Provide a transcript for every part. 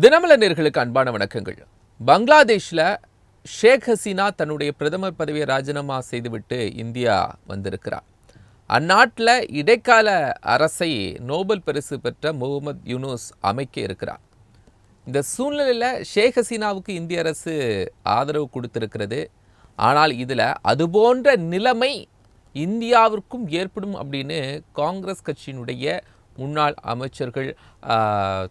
தினமலநேர்களுக்கு அன்பான வணக்கங்கள். பங்களாதேஷ்ல ஷேக் ஹசீனா தன்னுடைய பிரதமர் பதவியை ராஜினாமா செய்துவிட்டு இந்தியா வந்திருக்கிறார். அந்நாட்டில் இடைக்கால அரசை நோபல் பரிசு பெற்ற முகமது யூனூஸ் அமைக்க இருக்கிறார். இந்த சூழ்நிலையில் ஷேக் ஹசீனாவுக்கு இந்திய அரசு ஆதரவு கொடுத்திருக்கிறது. ஆனால் இதில் அதுபோன்ற நிலைமை இந்தியாவிற்கும் ஏற்படும் அப்படின்னு காங்கிரஸ் கட்சியினுடைய முன்னாள் அமைச்சர்கள்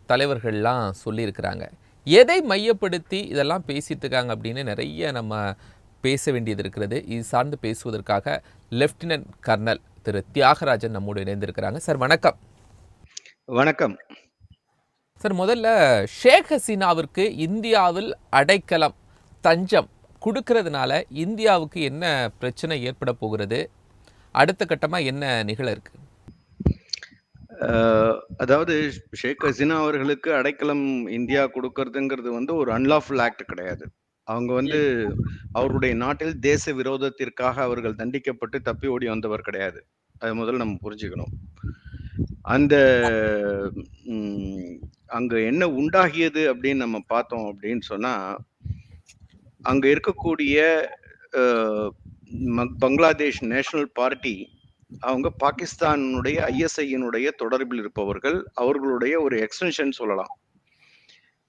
தலைவர்கள்லாம் சொல்லியிருக்கிறாங்க. எதை மையப்படுத்தி இதெல்லாம் பேசிட்டு இருக்காங்க அப்படின்னு நிறைய நம்ம பேச வேண்டியது இருக்கிறது. இது சார்ந்து பேசுவதற்காக லெப்டினன்ட் கர்னல் திரு தியாகராஜன் நம்மோடு இணைந்திருக்கிறாங்க. சார் வணக்கம். வணக்கம். சார் முதல்ல ஷேக் ஹசீனாவிற்கு இந்தியாவில் அடைக்கலம் தஞ்சம் கொடுக்கறதுனால இந்தியாவுக்கு என்ன பிரச்சனை ஏற்பட போகிறது? அடுத்த கட்டமாக என்ன நிகழ இருக்கு? அஹ், அதாவது ஷேக் ஹசீனா அவர்களுக்கு அடைக்கலம் இந்தியா கொடுக்கறதுங்கிறது வந்து ஒரு அன்லாஃபுல் ஆக்ட் கிடையாது. அவங்க வந்து அவருடைய நாட்டில் தேச விரோதத்திற்காக அவர்கள் தண்டிக்கப்பட்டு தப்பி ஓடி வந்தவர் கிடையாது. அது முதல்ல நம்ம புரிஞ்சுக்கணும். அந்த அங்க என்ன உண்டாகியது அப்படின்னு நம்ம பார்த்தோம் அப்படின்னு சொன்னா அங்க இருக்கக்கூடிய ம- பங்களாதேஷ் நேஷனல் பார்ட்டி அவங்க பாகிஸ்தானுடைய ஐஎஸ்ஐயினுடைய தொடர்பில் இருப்பவர்கள் அவர்களுடைய ஒரு எக்ஸ்டென்ஷன் சொல்லலாம்.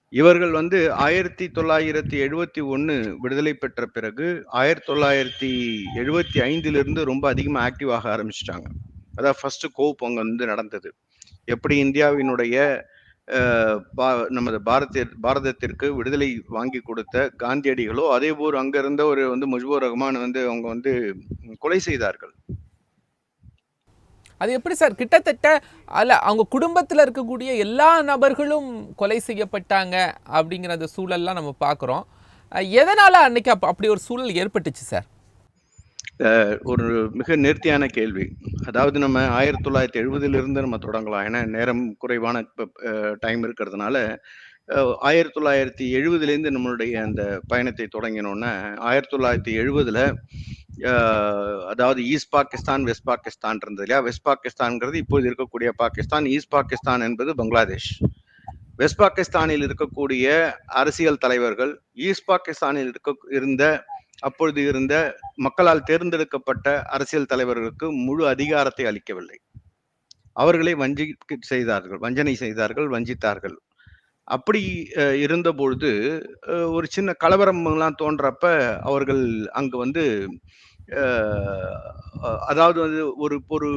இவர்கள் வந்து ஆயிரத்தி தொள்ளாயிரத்தி எழுபத்தி ஒன்று விடுதலை பெற்ற பிறகு ஆயிரத்தி தொள்ளாயிரத்தி எழுபத்தி ஐந்திலிருந்து ரொம்ப அதிகமாக ஆக்டிவ் ஆக ஆரம்பிச்சிட்டாங்க. அதான் ஃபர்ஸ்ட் கோப் அங்கே வந்து நடந்தது. எப்படி இந்தியாவினுடைய பா- நமது பாரத பாரதத்திற்கு விடுதலை வாங்கி கொடுத்த காந்தியடிகளோ அதே போல் அங்கிருந்த ஒரு வந்து முஜ்பூர் ரஹ்மான் வந்து அவங்க வந்து கொலை செய்தார்கள். அது எப்படி சார்? கிட்டத்தட்ட அல்ல அவங்க குடும்பத்தில் இருக்கக்கூடிய எல்லா நபர்களும் கொலை செய்யப்பட்டாங்க அப்படிங்கிற அந்த சூழல்லாம் நம்ம பார்க்குறோம் எதனால் அன்னைக்கு அப் அப்படி ஒரு சூழல் ஏற்பட்டுச்சு சார்? ஒரு மிக நேர்த்தியான கேள்வி. அதாவது நம்ம ஆயிரத்தி தொள்ளாயிரத்தி எழுபதிலிருந்து நம்ம தொடங்கலாம். ஏன்னா நேரம் குறைவான டைம் இருக்கிறதுனால ஆயிரத்தி தொள்ளாயிரத்தி எழுபதுலேருந்து நம்மளுடைய அந்த பயணத்தை தொடங்கினோன்னா ஆயிரத்தி தொள்ளாயிரத்தி எழுபதுல அதாவது ஈஸ்ட் பாகிஸ்தான் வெஸ்ட் பாகிஸ்தான் இருந்தது இல்லையா? வெஸ்ட் பாகிஸ்தான்ங்கிறது இப்போது இருக்கக்கூடிய பாகிஸ்தான் ஈஸ்ட் பாகிஸ்தான் என்பது பங்களாதேஷ். வெஸ்ட் பாகிஸ்தானில் இருக்கக்கூடிய அரசியல் தலைவர்கள் ஈஸ்ட் பாகிஸ்தானில் இருக்க இருந்த அப்பொழுது இருந்த மக்களால் தேர்ந்தெடுக்கப்பட்ட அரசியல் தலைவர்களுக்கு முழு அதிகாரத்தை அளிக்கவில்லை. அவர்களை வஞ்சி செய்தார்கள் வஞ்சனை செய்தார்கள் வஞ்சித்தார்கள். அப்படி இருந்தபொழுது இருந்த பொழுது ஒரு சின்ன கலவரம்லாம் தோன்றப்ப அவர்கள் அங்கு வந்து அதாவது வந்து ஒரு ஒரு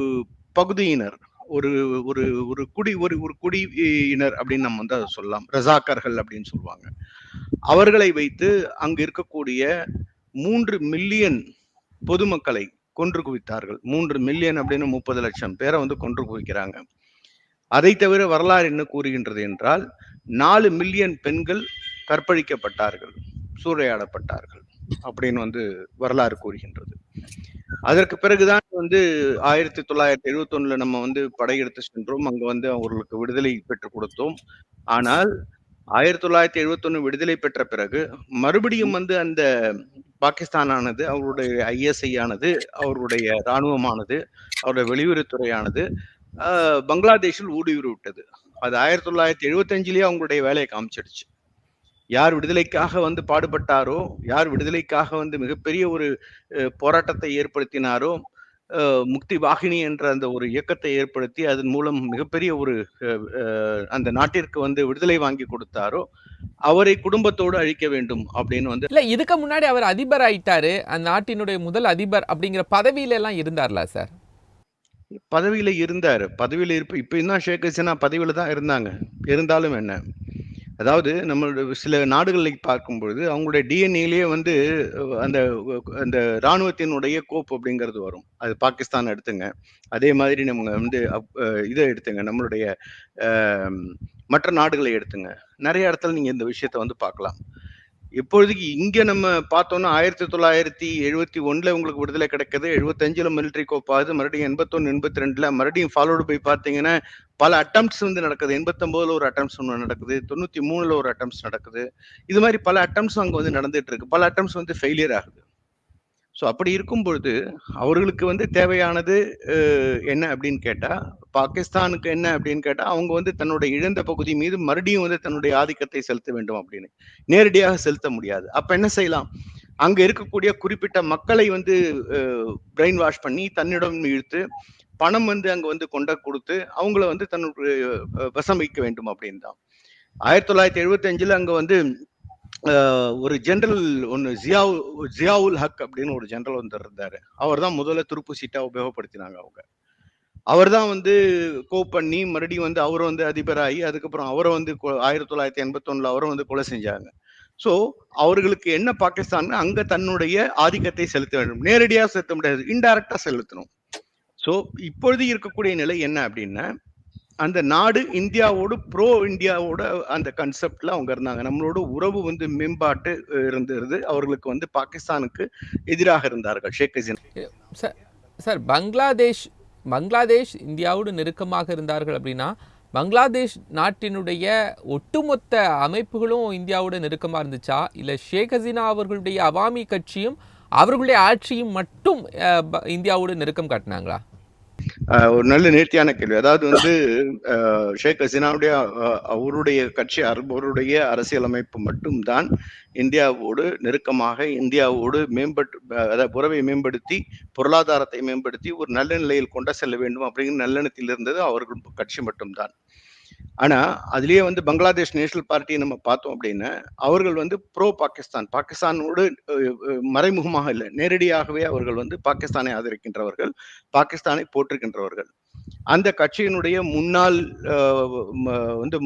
பகுதியினர் ஒரு ஒரு ஒரு குடி ஒரு ஒரு குடியினர் அப்படின்னு நம்ம வந்து அதை சொல்லலாம். ரசாக்கர்கள் அப்படின்னு சொல்லுவாங்க. அவர்களை வைத்து அங்கு இருக்கக்கூடிய மூன்று மில்லியன் பொதுமக்களை கொன்று குவித்தார்கள். மூன்று மில்லியன் அப்படின்னு முப்பது லட்சம் பேரை வந்து கொன்று குவிக்கிறாங்க. அதை தவிர வரலாறு என்ன கூறுகின்றது என்றால் நாலு மில்லியன் பெண்கள் கற்பழிக்கப்பட்டார்கள் சூறையாடப்பட்டார்கள் அப்படின்னு வந்து வரலாறு கூறுகின்றது. அதற்கு பிறகுதான் வந்து ஆயிரத்தி தொள்ளாயிரத்தி எழுபத்தி ஒண்ணுல நம்ம வந்து படையெடுத்து சென்றோம். அங்க வந்து அவர்களுக்கு விடுதலை பெற்றுக் கொடுத்தோம். ஆனால் ஆயிரத்தி தொள்ளாயிரத்தி எழுபத்தி விடுதலை பெற்ற பிறகு மறுபடியும் வந்து அந்த பாகிஸ்தானானது அவருடைய ஐஎஸ்ஐ ஆனது அவருடைய இராணுவமானது அவருடைய வெளியுறவுத்துறையானது ஆஹ், பங்களாதேஷில் ஊடுருவி விட்டது அது ஆயிரத்தி தொள்ளாயிரத்தி எழுபத்தஞ்சிலேயே அவங்களுடைய வேலையை காமிச்சிடுச்சு. யார் விடுதலைக்காக வந்து பாடுபட்டாரோ யார் விடுதலைக்காக வந்து மிகப்பெரிய ஒரு போராட்டத்தை ஏற்படுத்தினாரோ முக்தி வாகினி என்ற அந்த ஒரு இயக்கத்தை ஏற்படுத்தி அதன் மூலம் மிகப்பெரிய ஒரு அந்த நாட்டிற்கு வந்து விடுதலை வாங்கி கொடுத்தாரோ அவரை குடும்பத்தோடு அழிக்க வேண்டும் அப்படின்னு வந்து இல்ல இதுக்கு முன்னாடி அவர் அதிபர் ஆயிட்டாரு அந்த நாட்டினுடைய முதல் அதிபர் அப்படிங்கிற பதவியில எல்லாம் இருந்தார்ல சார்? பதவியில் இருந்தார். பதவியில் இருப்ப இப்போ இன்னும் ஷேக் ஹசீனா பதவியில் தான் இருந்தாங்க. இருந்தாலும் என்ன? அதாவது நம்மளோட சில நாடுகளை பார்க்கும்பொழுது அவங்களுடைய டிஎன்ஏலேயே வந்து அந்த அந்த இராணுவத்தினுடைய கோப்பு அப்படிங்கிறது வரும். அது பாகிஸ்தான் எடுத்துங்க. அதே மாதிரி நம்ம வந்து அப்- இதை எடுத்துங்க. நம்மளுடைய மற்ற நாடுகளை எடுத்துங்க. நிறைய இடத்துல நீங்கள் இந்த விஷயத்த வந்து பார்க்கலாம். இப்பொழுதுக்கு இங்க நம்ம பார்த்தோம்னா ஆயிரத்தி தொள்ளாயிரத்தி எழுபத்தி ஒன்னுல உங்களுக்கு விடுதலை கிடைக்குது எழுபத்தஞ்சுல மிலிட்டரி கோப்பாது மறுபடியும் எண்பத்தொன்னு எண்பத்தி ரெண்டுல மறுபடியும் ஃபாலோடு போய் பார்த்தீங்கன்னா பல அட்டம்ப்ட்ஸ் வந்து நடக்குது. எண்பத்தொன்பதுல ஒரு அட்டம்ப்ஸ் ஒன்று நடக்குது தொண்ணூத்தி மூணுல ஒரு அட்டம்ப்ஸ் நடக்குது. இது மாதிரி பல அட்டம்ப்ஸ் அங்கே வந்து நடந்துட்டு இருக்கு. பல அட்டம்ப்ஸ் வந்து ஃபெயிலியர் ஆகுது. ஸோ அப்படி இருக்கும் பொழுது அவர்களுக்கு வந்து தேவையானது என்ன அப்படின்னு கேட்டால் பாகிஸ்தானுக்கு என்ன அப்படின்னு கேட்டால் அவங்க வந்து தன்னுடைய இழந்த பகுதி மீது மறுபடியும் வந்து தன்னுடைய ஆதிக்கத்தை செலுத்த வேண்டும் அப்படின்னு. நேரடியாக செலுத்த முடியாது. அப்போ என்ன செய்யலாம்? அங்கே இருக்கக்கூடிய குறிப்பிட்ட மக்களை வந்து பிரெயின் வாஷ் பண்ணி தன்னிடம் இழுத்து பணம் வந்து அங்கே வந்து கொண்ட கொடுத்து அவங்கள வந்து தன்னுடைய வசம் வைக்க வேண்டும் அப்படின்னு தான். ஆயிரத்தி தொள்ளாயிரத்தி எழுபத்தி அங்கே வந்து ஒரு ஜென்ரல் ஒன்று ஜியாவு ஜியாவுல் ஹக் அப்படின்னு ஒரு ஜென்ரல் வந்து இருந்தாரு. அவர் தான் முதல்ல துருப்பு சீட்டா உபயோகப்படுத்தினாங்க அவங்க. அவர் தான் வந்து கோப் பண்ணி மறுபடியும் வந்து அவர் வந்து அதிபராகி அதுக்கப்புறம் அவரை வந்து ஆயிரத்தி தொள்ளாயிரத்தி எண்பத்தொன்னுல அவரை வந்து கொலை செஞ்சாங்க. ஸோ அவர்களுக்கு என்ன பாகிஸ்தான் அங்க தன்னுடைய ஆதிக்கத்தை செலுத்த வேண்டும். நேரடியாக செலுத்த முடியாது இன்டைரக்டா செலுத்தணும். ஸோ இப்பொழுது இருக்கக்கூடிய நிலை என்ன அப்படின்னா அந்த நாடு இந்தியாவோடு ப்ரோ இந்தியாவோட அந்த கன்செப்ட்ல அவங்க இருந்தாங்க. நம்மளோட உறவு வந்து மேம்பாட்டு இருந்திருது இருந்தது அவர்களுக்கு வந்து பாகிஸ்தானுக்கு எதிராக இருந்தார்கள் ஷேக் ஹசீனா. சார் சார் பங்களாதேஷ் பங்களாதேஷ் இந்தியாவோடு நெருக்கமாக இருந்தார்கள் அப்படின்னா பங்களாதேஷ் நாட்டினுடைய ஒட்டுமொத்த அமைப்புகளும் இந்தியாவோட நெருக்கமாக இருந்துச்சா? இல்லை ஷேக் ஹசீனா அவர்களுடைய அவாமி கட்சியும் அவர்களுடைய ஆட்சியும் மட்டும் இந்தியாவோட ப- நெருக்கம் காட்டினாங்களா? ஒரு நல்ல நேர்த்தியான கேள்வி. அதாவது வந்து ஷேக் ஹசீனாவுடைய அவருடைய கட்சி அவருடைய அரசியலமைப்பு மட்டும்தான் இந்தியாவோடு நெருக்கமாக இந்தியாவோடு மேம்பட்டு அதாவது உறவை மேம்படுத்தி பொருளாதாரத்தை மேம்படுத்தி ஒரு நல்ல நிலையில் கொண்டு செல்ல வேண்டும் அப்படிங்கிற நல்லெண்ணத்தில் இருந்தது அவர்கள் கட்சி மட்டும்தான். ஆனா அதுலயே வந்து பங்களாதேஷ் நேஷனல் பார்ட்டியை நம்ம பார்த்தோம் அப்படின்னா அவர்கள் வந்து ப்ரோ பாகிஸ்தான். பாகிஸ்தானோடு மறைமுகமாக இல்லை. நேரடியாகவே அவர்கள் வந்து பாகிஸ்தானை ஆதரிக்கின்றவர்கள் பாகிஸ்தானை போற்றுகின்றவர்கள். அந்த கட்சியினுடைய முன்னாள் வந்து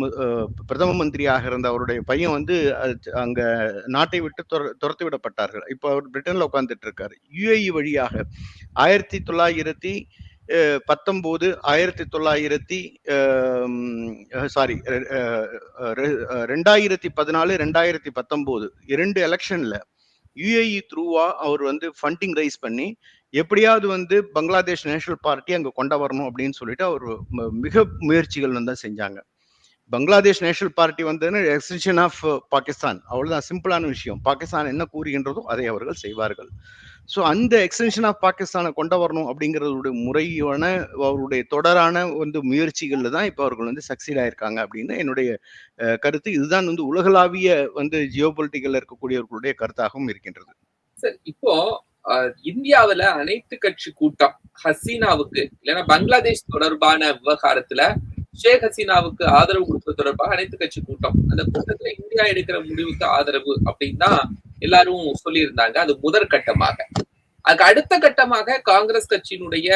பிரதம மந்திரியாக இருந்த அவருடைய பையன் வந்து அங்க நாட்டை விட்டு துரத்து துரத்தி விடப்பட்டார்கள். இப்போ அவர் பிரிட்டன்ல உட்கார்ந்துட்டு இருக்காரு. யுஏஇ வழியாக ஆயிரத்தி தொள்ளாயிரத்தி பத்தொம்போது ஆயிரத்தி தொள்ளாயிரத்தி சாரி ரெண்டாயிரத்தி பதினாலு ரெண்டாயிரத்தி பத்தொம்போது இரண்டு எலெக்ஷன்ல யுஏஇ த்ரூவா அவர் வந்து ஃபண்டிங் ரைஸ் பண்ணி எப்படியாவது வந்து பங்களாதேஷ் நேஷனல் பார்ட்டி அங்கே கொண்டு வரணும் அப்படின்னு சொல்லிட்டு அவர் மிக முயற்சிகள் வந்து செஞ்சாங்க. பங்களாதேஷ் நேஷனல் பார்ட்டி வந்து எக்ஸ்டென்ஷன் ஆஃப் பாகிஸ்தான் அவ்வளோதான் சிம்பிளான விஷயம். பாகிஸ்தான் என்ன கூறுகின்றதோ அதை அவர்கள் செய்வார்கள். ஸோ அந்த எக்ஸ்டென்ஷன் ஆஃப் பாகிஸ்தானை கொண்டு வரணும் அப்படிங்கிறதுடைய முறையான அவருடைய தொடரான வந்து முயற்சிகள்ல தான் இப்போ அவர்கள் வந்து சக்சீட் ஆயிருக்காங்க அப்படின்னு என்னுடைய கருத்து. இதுதான் வந்து உலகளாவிய வந்து ஜியோ இருக்கக்கூடியவர்களுடைய கருத்தாகவும் இருக்கின்றது. சார் இப்போ அஹ், இந்தியாவுல அனைத்து கட்சி கூட்டம் ஹசீனாவுக்கு இல்லைன்னா பங்களாதேஷ் தொடர்பான விவகாரத்துல ஷேக் ஹசீனாவுக்கு ஆதரவு கொடுப்பது தொடர்பாக அனைத்து கட்சி கூட்டம். அந்த கூட்டத்துல இந்தியா எடுக்கிற முடிவுக்கு ஆதரவு அப்படின்னு தான் எல்லாரும் சொல்லியிருந்தாங்க. அது முதற் கட்டமாக. அதுக்கு அடுத்த கட்டமாக காங்கிரஸ் கட்சியினுடைய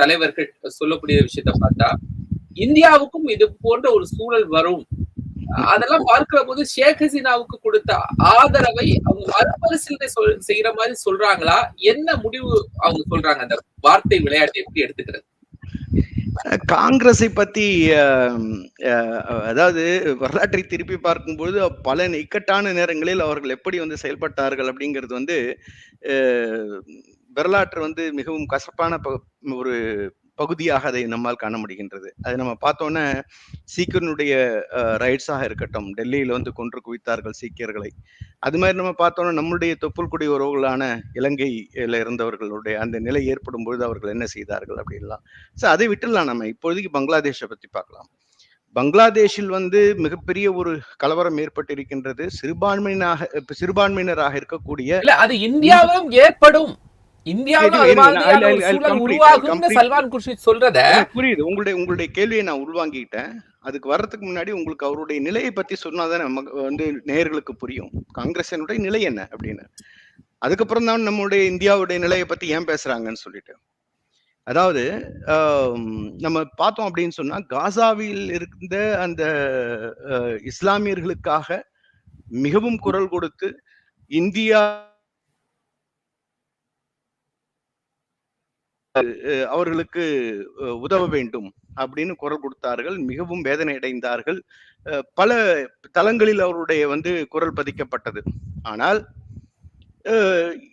தலைவர்கள் சொல்லக்கூடிய விஷயத்த பார்த்தா இந்தியாவுக்கும் இது போன்ற ஒரு சூழல் வரும். அதெல்லாம் பார்க்கிற போது ஷேக் ஹசீனாவுக்கு கொடுத்த ஆதரவை அவங்க மறுபரிசீலனை சொல் செய்யற மாதிரி சொல்றாங்களா? என்ன முடிவு அவங்க சொல்றாங்க? அந்த வார்த்தை விளையாட்டு எப்படி எடுத்துக்கிறது? காங்கிரஸை பத்தி அதாவது வரலாற்றை திருப்பி பார்க்கும்போது பல இக்கட்டான நேரங்களில் அவர்கள் எப்படி வந்து செயல்பட்டார்கள் அப்படிங்கிறது வந்து வரலாற்று வந்து மிகவும் கசப்பான ப- ஒரு பகுதியாக அதை நம்மால் காண முடிகின்றது. அது நம்ம பார்த்தோன்னே சீக்கியனுடைய ரைட்ஸாக இருக்கட்டும். டெல்லியில் வந்து கொன்று குவித்தார்கள் சீக்கியர்களை. அது மாதிரி நம்ம பார்த்தோன்னா நம்மளுடைய தொப்புள் குடி உறவுகளான இலங்கையில் இருந்தவர்களுடைய அந்த நிலை ஏற்படும் பொழுது அவர்கள் என்ன செய்தார்கள் அப்படின்லாம். ஸோ அதை விட்டுலாம் நம்ம. இப்போதைக்கு பங்களாதேஷை பற்றி பார்க்கலாம். பங்களாதேஷில் வந்து மிகப்பெரிய ஒரு கலவரம் ஏற்பட்டிருக்கின்றது சிறுபான்மையினாக சிறுபான்மையினராக இருக்கக்கூடிய அது இந்தியாவிலும் ஏற்படும். புரியுது. உங்களுடைய உங்களுடைய கேள்வியை நான் உள்வாங்கிக்கிட்டேன். அதுக்கு வர்றதுக்கு முன்னாடி உங்களுக்கு அவருடைய நிலையை பத்தி சொன்னாதான் நமக்கு வந்து நேயர்களுக்கு புரியும். காங்கிரசினுடைய நிலை என்ன அப்படின்னு. அதுக்கப்புறம் தான் நம்முடைய இந்தியாவுடைய நிலையை பத்தி ஏன் பேசுறாங்கன்னு சொல்லிட்டு. அதாவது நம்ம பார்த்தோம் அப்படின்னு சொன்னா காசாவில் இருந்த அந்த இஸ்லாமியர்களுக்காக மிகவும் குரல் கொடுத்து இந்தியா அவர்களுக்கு உதவ வேண்டும் அப்படின்னு குரல் கொடுத்தார்கள். மிகவும் வேதனை அடைந்தார்கள். அஹ், பல தளங்களில் அவருடைய வந்து குரல் பதிக்கப்பட்டது. ஆனால்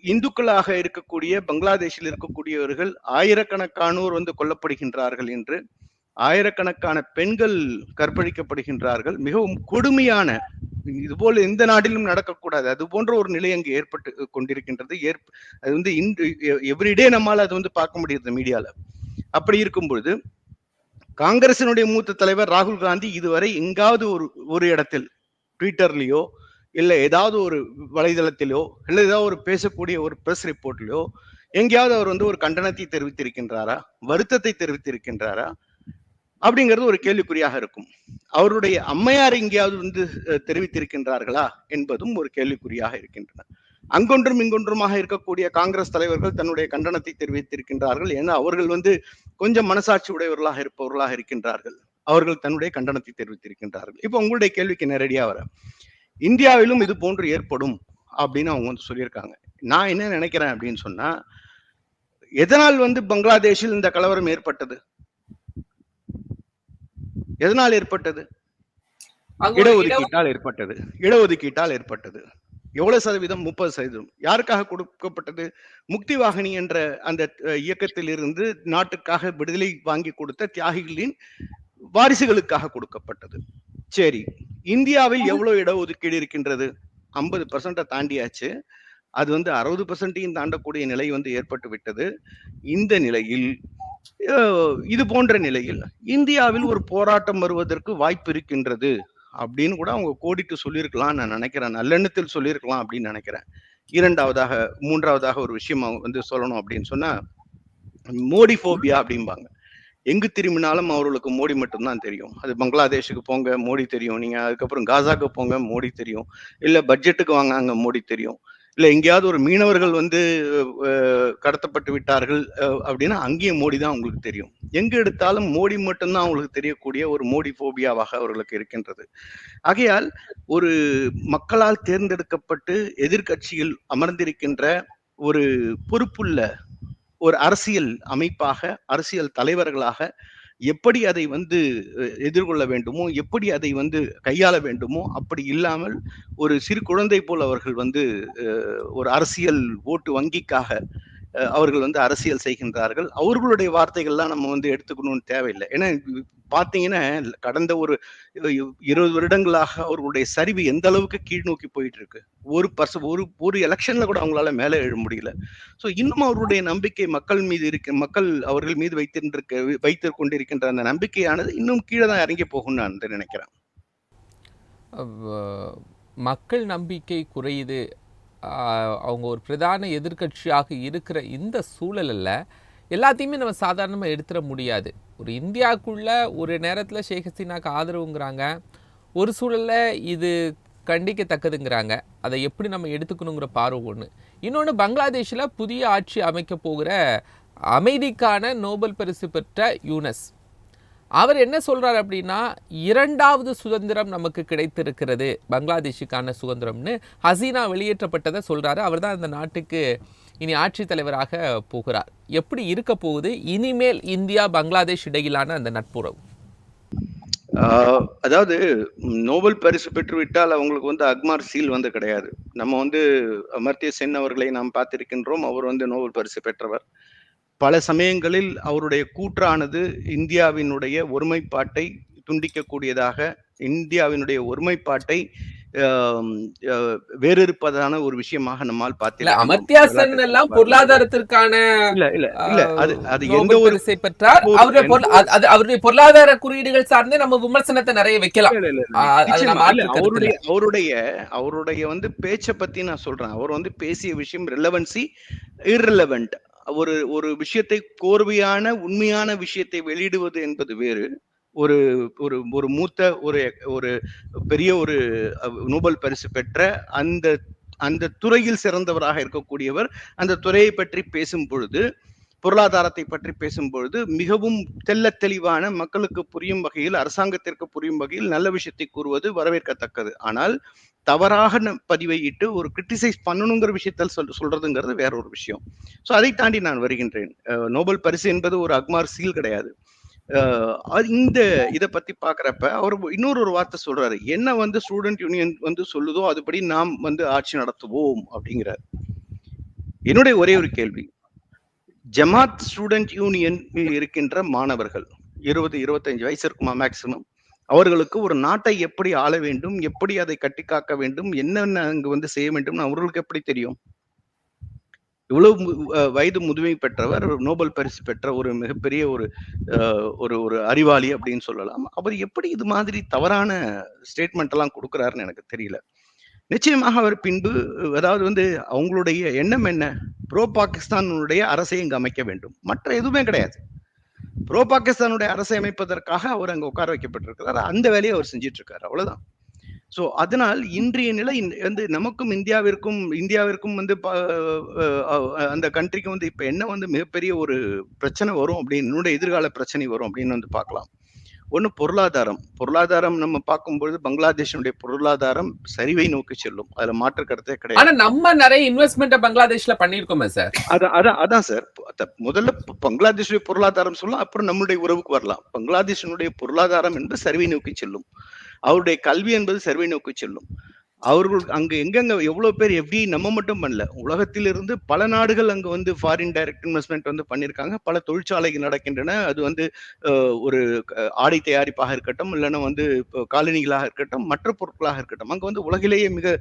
இந்துக்களாக இருக்கக்கூடிய பங்களாதேஷில் இருக்கக்கூடியவர்கள் ஆயிரக்கணக்கானோர் வந்து கொல்லப்படுகின்றார்கள் என்று ஆயிரக்கணக்கான பெண்கள் கற்பழிக்கப்படுகின்றார்கள். மிகவும் கொடுமையான இதுபோல் எந்த நாட்டிலும் நடக்கக்கூடாது. அது போன்ற ஒரு நிலை அங்கு ஏற்பட்டு கொண்டிருக்கின்றது. ஏற்ப அது வந்து இன்று எவ்ரிடே நம்மால் அது வந்து பார்க்க முடியுது மீடியால. அப்படி இருக்கும் பொழுது காங்கிரசினுடைய மூத்த தலைவர் ராகுல் காந்தி இதுவரை எங்காவது ஒரு ஒரு இடத்தில் ட்விட்டர்லயோ இல்லை ஏதாவது ஒரு வலைதளத்திலோ இல்லை ஏதாவது ஒரு பேசக்கூடிய ஒரு ப்ரெஸ் ரிப்போர்ட்லயோ எங்கேயாவது அவர் வந்து ஒரு கண்டனத்தை தெரிவித்திருக்கின்றாரா? வருத்தத்தை தெரிவித்திருக்கின்றாரா? அப்படிங்கிறது ஒரு கேள்விக்குறியாக இருக்கும். அவருடைய அம்மையார் எங்கேயாவது வந்து தெரிவித்திருக்கின்றார்களா என்பதும் ஒரு கேள்விக்குறியாக இருக்கின்றன. அங்கொன்றும் இங்கொன்றுமாக இருக்கக்கூடிய காங்கிரஸ் தலைவர்கள் தன்னுடைய கண்டனத்தை தெரிவித்திருக்கின்றார்கள். ஏன்னா அவர்கள் வந்து கொஞ்சம் மனசாட்சி உடையவர்களாக இருப்பவர்களாக இருக்கின்றார்கள். அவர்கள் தன்னுடைய கண்டனத்தை தெரிவித்திருக்கின்றார்கள். இப்போ உங்களுடைய கேள்விக்கு நேரடியாக வர இந்தியாவிலும் இது போன்று ஏற்படும் அப்படின்னு அவங்க வந்து சொல்லியிருக்காங்க. நான் என்ன நினைக்கிறேன் அப்படின்னு சொன்னா எதனால் வந்து பங்களாதேஷில் இந்த கலவரம் ஏற்பட்டது? எதனால் ஏற்பட்டது? இடஒதுக்கீட்டால் ஏற்பட்டது. இடஒதுக்கீட்டால் ஏற்பட்டது. எவ்வளவு சதவீதம்? முப்பது சதவீதம். யாருக்காக கொடுக்கப்பட்டது? முக்தி வாகினி என்ற அந்த இயக்கத்தில் இருந்து நாட்டுக்காக விடுதலை வாங்கி கொடுத்த தியாகிகளின் வாரிசுகளுக்காக கொடுக்கப்பட்டது. சரி இந்தியாவில் எவ்வளவு இடஒதுக்கீடு இருக்கின்றது? ஐம்பது பர்சன்ட தாண்டியாச்சு. அது வந்து அறுபது பர்சன்டையும் தாண்டக்கூடிய நிலை வந்து ஏற்பட்டு விட்டது இந்த நிலையில் இது போன்ற நிலையில் இந்தியாவில் ஒரு போராட்டம் வருவதற்கு வாய்ப்பு இருக்கின்றது அப்படின்னு கூட அவங்க கோடிட்டு சொல்லியிருக்கலாம் நான் நினைக்கிறேன். நல்லெண்ணத்தில் சொல்லியிருக்கலாம் அப்படின்னு நினைக்கிறேன். இரண்டாவதாக மூன்றாவதாக ஒரு விஷயம் அவங்க வந்து சொல்லணும் அப்படின்னு சொன்னா மோடி ஃபோபியா அப்படிம்பாங்க. எங்கு திரும்பினாலும் அவர்களுக்கு மோடி மட்டும்தான் தெரியும். அது பங்களாதேஷுக்கு போங்க மோடி தெரியும். நீங்க அதுக்கப்புறம் காசாக்கு போங்க மோடி தெரியும். இல்ல பட்ஜெட்டுக்கு வாங்க அங்க மோடி தெரியும். இல்லை எங்கேயாவது ஒரு மீனவர்கள் வந்து கடத்தப்பட்டு விட்டார்கள் அப்படின்னா அங்கேயும் மோடி தான் உங்களுக்கு தெரியும். எங்க எடுத்தாலும் மோடி மட்டும்தான் அவங்களுக்கு தெரியக்கூடிய ஒரு மோடி ஃபோபியாவாக அவர்களுக்கு இருக்கின்றது. ஆகையால் ஒரு மக்களால் தேர்ந்தெடுக்கப்பட்டு எதிர்க்கட்சியில் அமர்ந்திருக்கின்ற ஒரு பொறுப்புள்ள ஒரு அரசியல் அமைப்பாக அரசியல் தலைவர்களாக எப்படி அதை வந்து எதிர்கொள்ள வேண்டுமோ எப்படி அதை வந்து கையாள வேண்டுமோ அப்படி இல்லாமல் ஒரு சிறு குழந்தை போல் அவர்கள் வந்து ஒரு அரசியல் ஓட்டு வங்கிக்காக அவர்கள் வந்து அரசியல் செய்கின்றார்கள். அவர்களுடைய வார்த்தைகள்லாம் நம்ம வந்து எடுத்துக்கணும்னு தேவையில்லை. ஏன்னா இது பார்த்தீங்கன்னா கடந்த ஒரு இருபது வருடங்களாக அவர்களுடைய சரிவு எந்த அளவுக்கு கீழ் நோக்கி போயிட்டு இருக்கு ஒரு பர்ச ஒரு ஒரு எலெக்ஷன்ல கூட அவங்களால மேலே எழ முடியல. ஸோ இன்னும் அவருடைய நம்பிக்கை மக்கள் மீது இருக்க மக்கள் அவர்கள் மீது வைத்திருக்க வைத்து கொண்டிருக்கின்ற அந்த நம்பிக்கையானது இன்னும் கீழே தான் இறங்கி போகும்னு நான் வந்து நினைக்கிறேன். மக்கள் நம்பிக்கை குறையுது. அவங்க ஒரு பிரதான எதிர்க்கட்சியாக இருக்கிற இந்த சூழலில் எல்லாத்தையுமே நம்ம சாதாரணமாக எடுத்துட முடியாது. ஒரு இந்தியாவுக்குள்ளே ஒரு நேரத்தில் ஷேக் ஹசீனாக்கு ஆதரவுங்கிறாங்க. ஒரு சூழலில் இது கண்டிக்கத்தக்கதுங்கிறாங்க. அதை எப்படி நம்ம எடுத்துக்கணுங்கிற பார்வை ஒன்று இன்னொன்று பங்களாதேஷில் புதிய ஆட்சி அமைக்க போகிற அமைதிக்கான நோபல் பரிசு பெற்ற யூனஸ். அவர் என்ன சொல்கிறார் அப்படின்னா இரண்டாவது சுதந்திரம் நமக்கு கிடைத்திருக்கிறது பங்களாதேஷுக்கான சுதந்திரம்னு ஹசீனா வெளியேற்றப்பட்டதை சொல்கிறாரு அவர் தான் அந்த நாட்டுக்கு இனி ஆட்சித் தலைவராக போகிறார். எப்படி இருக்க போகுது? இனிமேல் இந்தியா பங்களாதேஷ் இடையிலான அந்த நட்புறவு. அதாவது நோபல் பரிசு பெற்றுவிட்டால் அவங்களுக்கு வந்து அக்மார் சீல் வந்து கிடையாது. நம்ம வந்து அமர்த்திய சென் அவர்களை நாம் பார்த்திருக்கின்றோம். அவர் வந்து நோபல் பரிசு பெற்றவர். பல சமயங்களில் அவருடைய கூற்றானது இந்தியாவினுடைய ஒருமைப்பாட்டை துண்டிக்கக்கூடியதாக இந்தியாவினுடைய ஒருமைப்பாட்டை வேறிருப்பதான ஒரு விஷயமாக நம்மால் இல்ல பார்த்திருக்கிறோம். அமர்த்தியா சென் எல்லாம் பொருளாதாரத்திற்கான இல்ல இல்ல இல்ல அது அது எந்த ஒரு பெற்றார். அவருடைய அவருடைய பொருளாதார குறியீடுகள் சார்ந்தே நம்ம விமர்சனத்தை நிறைய வைக்கலாம். அவருடைய அவருடைய அவருடைய வந்து பேச்சை பத்தி நான் சொல்றேன். அவர் வந்து பேசிய விஷயம் ரிலவன்சி irrelevant. ஒரு ஒரு விஷயத்தை கோர்வையான உண்மையான விஷயத்தை வெளியிடுவது என்பது வேறு. ஒரு ஒரு ஒரு மூத்த ஒரு ஒரு பெரிய ஒரு நோபல் பரிசு பெற்ற அந்த அந்த துறையில் சிறந்தவராக இருக்கக்கூடியவர் அந்த துறையை பற்றி பேசும் பொழுது பொருளாதாரத்தை பற்றி பேசும்பொழுது மிகவும் தெல்ல தெளிவான மக்களுக்கு புரியும் வகையில் அரசாங்கத்திற்கு புரியும் வகையில் நல்ல விஷயத்தை கூறுவது வரவேற்கத்தக்கது. ஆனால் தவறாக ந- பதிவை இட்டு ஒரு கிரிட்டிசைஸ் பண்ணணுங்கிற விஷயத்தில் சொல் சொல்றதுங்கிறது வேற ஒரு விஷயம். ஸோ அதை தாண்டி நான் வருகின்றேன். நோபல் பரிசு என்பது ஒரு அக்மார் சீல் கிடையாது. இந்த இதை பத்தி பாக்குறப்ப அவர் இன்னொரு ஒரு வார்த்தை சொல்றாரு. என்ன வந்து ஸ்டூடெண்ட் யூனியன் வந்து சொல்லுதோ அதுபடி நாம் வந்து ஆட்சி நடத்துவோம் அப்படிங்கிறார். என்னுடைய ஒரே ஒரு கேள்வி. ஜமாத் ஸ்டூடெண்ட் யூனியன் இருக்கின்ற மாணவர்கள் இருபது இருபத்தஞ்சு வயசு இருக்குமா மேக்சிமம் அவர்களுக்கு ஒரு நாட்டை எப்படி ஆள வேண்டும் எப்படி அதை கட்டி காக்க வேண்டும் என்னென்ன அங்கு வந்து செய்ய வேண்டும் அவர்களுக்கு எப்படி தெரியும்? இவ்வளவு வயது முதுமை பெற்றவர் ஒரு நோபல் பரிசு பெற்ற ஒரு மிகப்பெரிய ஒரு ஒரு ஒரு அறிவாளி அப்படின்னு சொல்லலாம். அவர் எப்படி இது மாதிரி தவறான ஸ்டேட்மெண்ட் எல்லாம் கொடுக்குறாருன்னு எனக்கு தெரியல. நிச்சயமாக அவர் பின்பு அதாவது வந்து அவங்களுடைய எண்ணம் என்ன? ப்ரோ பாகிஸ்தானுடைய அரசை இங்கு அமைக்க வேண்டும். மற்ற எதுவுமே கிடையாது. ப்ரோ பாகிஸ்தானுடைய அரசை அமைப்பதற்காக அவர் அங்கே உட்கார வைக்கப்பட்டிருக்கிறார். அந்த வேலையை அவர் செஞ்சிட்டு இருக்காரு. அவ்வளவுதான். சோ அதனால் இன்றைய நிலை வந்து நமக்கும் இந்தியாவிற்கும் இந்தியாவிற்கும் வந்து அந்த கண்ட்ரிக்கு வந்து இப்ப என்ன வந்து மிகப்பெரிய ஒரு பிரச்சனை வரும் அப்படின்னு என்னுடைய எதிர்கால பிரச்சனை வரும் அப்படின்னு வந்து பார்க்கலாம். ஒண்ணு பொருளாதாரம். பொருளாதாரம் நம்ம பார்க்கும்பொழுது பங்களாதேஷனுடைய பொருளாதாரம் சரிவை நோக்கி செல்லும். அதுல மாற்று கருத்தே கிடையாது. ஆனா நம்ம நிறைய இன்வெஸ்ட்மெண்ட் பங்களாதேஷ்ல பண்ணிருக்கோமே சார். அதான் அதான் அதான் சார். முதல்ல பங்களாதேஷுடைய பொருளாதாரம் சொல்லலாம் அப்புறம் நம்மளுடைய உறவுக்கு வரலாம். பங்களாதேஷனுடைய பொருளாதாரம் என்பது சரிவை நோக்கி செல்லும். அவருடைய கல்வி என்பது சர்வை நோக்கி செல்லும். அவர்கள் அங்க எங்கெங்க எவ்வளவு பேர் எப்படி நம்ம மட்டும் பண்ணல. உலகத்திலிருந்து பல நாடுகள் அங்க வந்து ஃபாரின் டைரக்ட் இன்வெஸ்ட்மெண்ட் வந்து பண்ணியிருக்காங்க. பல தொழிற்சாலைகள் நடக்கின்றன. அது வந்து ஒரு ஆடை தயாரிப்பாக இருக்கட்டும் இல்லைன்னா வந்து இப்போ காலனிகளாக இருக்கட்டும் மற்ற பொருட்களாக இருக்கட்டும். அங்க வந்து உலகிலேயே மிக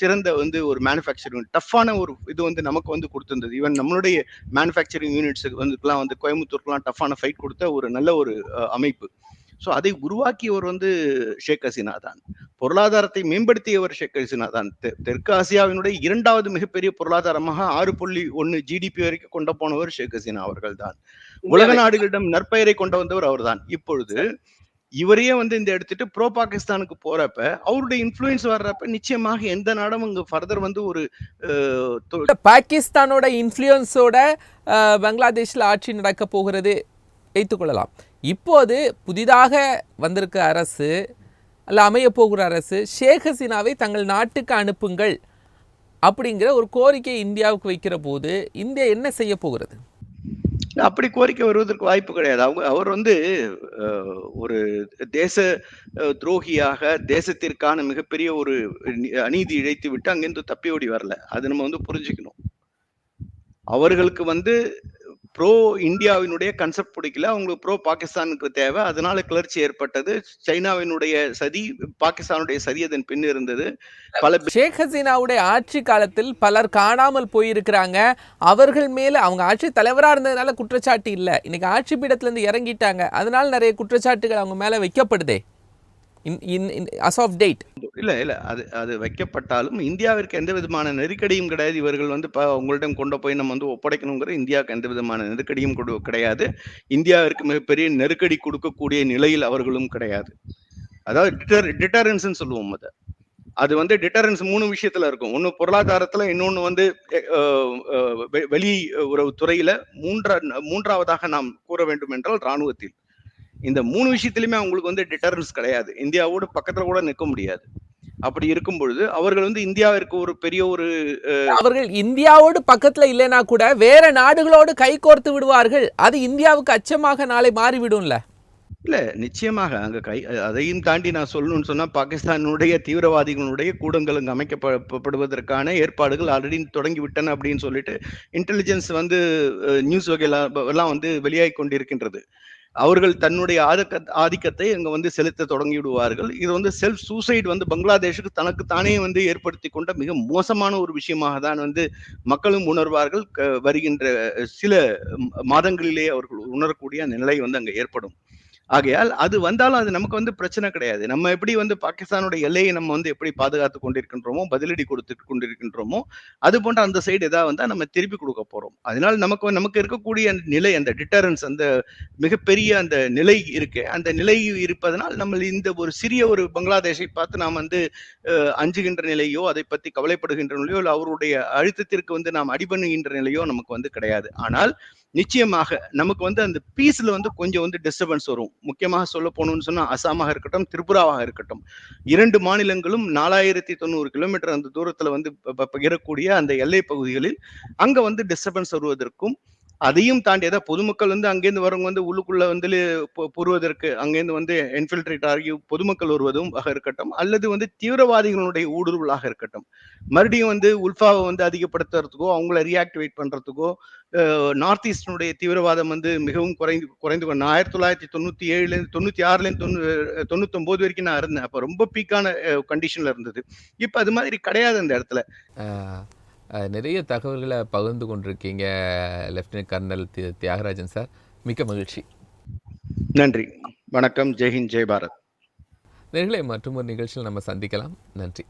சிறந்த வந்து ஒரு மேனுஃபேக்சரிங் டஃப்பான ஒரு இது வந்து நமக்கு வந்து கொடுத்திருந்தது. ஈவன் நம்மளுடைய மேனுஃபேக்சரிங் யூனிட்ஸுக்கு வந்துக்கெலாம் வந்து கோயம்புத்தூருக்குலாம் டஃப்பான ஃபைட் கொடுத்த ஒரு நல்ல ஒரு அமைப்பு. ஸோ அதை உருவாக்கியவர் வந்து ஷேக் ஹசீனா தான். பொருளாதாரத்தை மேம்படுத்தியவர் ஷேக் ஹசீனா தான். தெ- தெற்கு ஆசியாவினுடைய இரண்டாவது மிகப்பெரிய பொருளாதாரமாக ஆறு புள்ளி ஒன்னு ஜிடிபி வரைக்கும் கொண்டு போனவர் ஷேக் ஹசீனா அவர்கள் தான். உலக நாடுகளிடம் நற்பெயரை கொண்டு வந்தவர் அவர்தான் இப்பொழுது இவரையே வந்து இந்த எடுத்துட்டு ப்ரோ பாகிஸ்தானுக்கு போறப்ப அவருடைய இன்ஃப்ளூயன்ஸ் வர்றப்ப நிச்சயமாக எந்த நாடும் அங்க ஃபர்தர் வந்து ஒரு பாகிஸ்தானோட இன்ஃப்ளூயன்ஸோட பங்களாதேஷ்ல ஆட்சி நடக்க போகிறது. வைத்துக்கொள்ளலாம். இப்போது புதிதாக வந்திருக்க அரசு அல்ல அமைய போகிற அரசு ஷேக் ஹசீனாவை தங்கள் நாட்டுக்கு அனுப்புங்கள் அப்படிங்கிற ஒரு கோரிக்கை இந்தியாவுக்கு வைக்கிற போது இந்தியா என்ன செய்ய போகிறது? அப்படி கோரிக்கை வருவதற்கு வாய்ப்பு கிடையாது. அவங்க அவர் வந்து ஒரு தேச துரோகியாக தேசத்திற்கான மிகப்பெரிய ஒரு அநீதி இழைத்து விட்டு அங்கிருந்து தப்பி ஓடி வரல. அது நம்ம வந்து புரிஞ்சுக்கணும். அவர்களுக்கு வந்து ப்ரோ இந்தியாவினுடைய கன்செப்ட் பிடிக்கல. அவங்களுக்கு ப்ரோ பாகிஸ்தானுக்கு தேவை. அதனால கிளர்ச்சி ஏற்பட்டது. சைனாவினுடைய சதி பாகிஸ்தானுடைய சதி அதன் பின் இருந்தது. பல ஷேக் ஹசீனாவுடைய ஆட்சி காலத்தில் பலர் காணாமல் போயிருக்கிறாங்க. அவர்கள் மேல அவங்க ஆட்சி தலைவரா இருந்ததுனால குற்றச்சாட்டு இல்லை. இன்னைக்கு ஆட்சி பீடத்துல இருந்து இறங்கிட்டாங்க. அதனால நிறைய குற்றச்சாட்டுகள் அவங்க மேல வைக்கப்படுதே. அஸ் ஆஃப் டேட் இல்ல இல்ல அது அது வைக்கப்பட்டாலும் இந்தியாவிற்கு எந்த விதமான நெருக்கடியும் கிடையாது. இவர்கள் வந்து இப்போ உங்களிடம் கொண்டு போய் நம்ம வந்து ஒப்படைக்கணுங்கிற இந்தியாவுக்கு எந்த விதமான நெருக்கடியும் கிடையாது. இந்தியாவிற்கு மிகப்பெரிய நெருக்கடி கொடுக்கக்கூடிய நிலையில் அவர்களும் கிடையாது. அதாவது டிட்டர் டிட்டரன்ஸ்னு சொல்லுவோம் அதை. அது வந்து டிட்டரன்ஸ் மூணு விஷயத்துல இருக்கும். ஒன்னு பொருளாதாரத்துல இன்னொன்னு வந்து வெளி உறவு துறையில மூன்றா மூன்றாவதாக நாம் கூற வேண்டும் என்றால் ராணுவத்தில் இந்த மூணு விஷயத்திலுமே அவங்களுக்கு வந்து டிட்டரன்ஸ் கிடையாது. இந்தியாவோட பக்கத்துல கூட நிற்க முடியாது. அப்படி இருக்கும் பொழுது அவர்கள் வந்து இந்தியாவிற்கு ஒரு பெரிய ஒரு அவர்கள் இந்தியாவோடு பக்கத்துல இல்லைனா கூட வேற நாடுகளோடு கைகோர்த்து விடுவார்கள். அது இந்தியாவுக்கு அச்சமாக நாளை மாறிவிடும்ல? இல்ல நிச்சயமாக அங்க கை அதையும் தாண்டி நான் சொல்லணும்னு சொன்னா பாகிஸ்தானுடைய தீவிரவாதிகளுடைய கூடங்கள் அங்கு அமைக்கப்படுவதற்கான ஏற்பாடுகள் ஆல்ரெடி தொடங்கி விட்டன அப்படின்னு சொல்லிட்டு இன்டெலிஜென்ஸ் வந்து நியூஸ் வகையெல்லாம் எல்லாம் வந்து வெளியாகி கொண்டிருக்கின்றது. அவர்கள் தன்னுடைய ஆதிக்க ஆதிக்கத்தை அங்க வந்து செலுத்த தொடங்கி விடுவார்கள் இது வந்து செல்ஃப் சூசைட் வந்து பங்களாதேஷுக்கு தனக்கு தானே வந்து ஏற்படுத்தி கொண்ட மிக மோசமான ஒரு விஷயமாக தான் வந்து மக்களும் உணர்வார்கள். க- வருகின்ற சில மாதங்களிலே அவர்கள் உணரக்கூடிய நிலை வந்து அங்க ஏற்படும். ஆகையால் அது வந்தாலும் அது நமக்கு வந்து பிரச்சனை கிடையாது. நம்ம எப்படி வந்து பாகிஸ்தானோட எல்லையை நம்ம வந்து எப்படி பாதுகாத்து கொண்டிருக்கின்றோமோ பதிலடி கொடுத்துட்டு கொண்டிருக்கின்றோமோ அது போன்ற அந்த சைடு எதாவது வந்தால் நம்ம திருப்பி கொடுக்க போறோம். அதனால நமக்கு நமக்கு இருக்கக்கூடிய அந்த நிலை அந்த டிட்டரன்ஸ் அந்த மிகப்பெரிய அந்த நிலை இருக்கு. அந்த நிலை இருப்பதனால் நம்ம இந்த ஒரு சிறிய ஒரு பங்களாதேஷை பார்த்து நாம் வந்து அஞ்சுகின்ற நிலையோ அதை பத்தி கவலைப்படுகின்ற நிலையோ இல்லை அவருடைய அழுத்தத்திற்கு வந்து நாம் அடிபணுகின்ற நிலையோ நமக்கு வந்து கிடையாது. ஆனால் நிச்சயமாக நமக்கு வந்து அந்த பீஸ்ல வந்து கொஞ்சம் வந்து டிஸ்டர்பன்ஸ் வரும். முக்கியமாக சொல்ல போகணும்னு சொன்னா அசாமாக இருக்கட்டும் திரிபுராவாக இருக்கட்டும். இரண்டு மாநிலங்களும் நாலாயிரத்தி தொண்ணூறு கிலோமீட்டர் அந்த தூரத்துல வந்து ப- பகிரக்கூடிய அந்த எல்லை பகுதிகளில் அங்க வந்து டிஸ்டர்பன்ஸ் வருவதற்கும் அதையும் தாண்டி ஏதாவது பொதுமக்கள் வந்து அங்கேருந்து வரவங்க வந்து உள்ளுக்குள்ள வந்து பு- புருவதற்கு அங்கேருந்து வந்து என்ஃபில்ட்ரேட் ஆகி பொதுமக்கள் வருவதும் ஆக இருக்கட்டும். அல்லது வந்து தீவிரவாதிகளுடைய ஊடுருவலாக இருக்கட்டும். மறுபடியும் வந்து உல்ஃபாவை வந்து அதிகப்படுத்துறதுக்கோ அவங்கள ரீஆக்டிவேட் பண்றதுக்கோ நார்த் ஈஸ்டினுடைய தீவிரவாதம் வந்து மிகவும் குறைந்து குறைந்து கொண்டு ஆயிரத்தி தொள்ளாயிரத்தி தொண்ணூத்தி ஏழுலேருந்து தொண்ணூத்தி ஆறுலேருந்து தொண்ணூ தொண்ணூத்தி ஒன்பது வரைக்கும் நான் இருந்தேன். அப்போ ரொம்ப பீக்கான கண்டிஷன்ல இருந்தது. இப்போ அது மாதிரி கிடையாது அந்த இடத்துல. நிறைய தகவல்களை பகிர்ந்து கொண்டிருக்கீங்க லெப்டினன்ட் கர்னல் தியாகராஜன் சார். மிக்க மகிழ்ச்சி. நன்றி. வணக்கம். ஜெய்ஹிந்த் ஜெய் பாரத். நேர்களை மற்றும் ஒரு நிகழ்ச்சியில் நம்ம சந்திக்கலாம். நன்றி.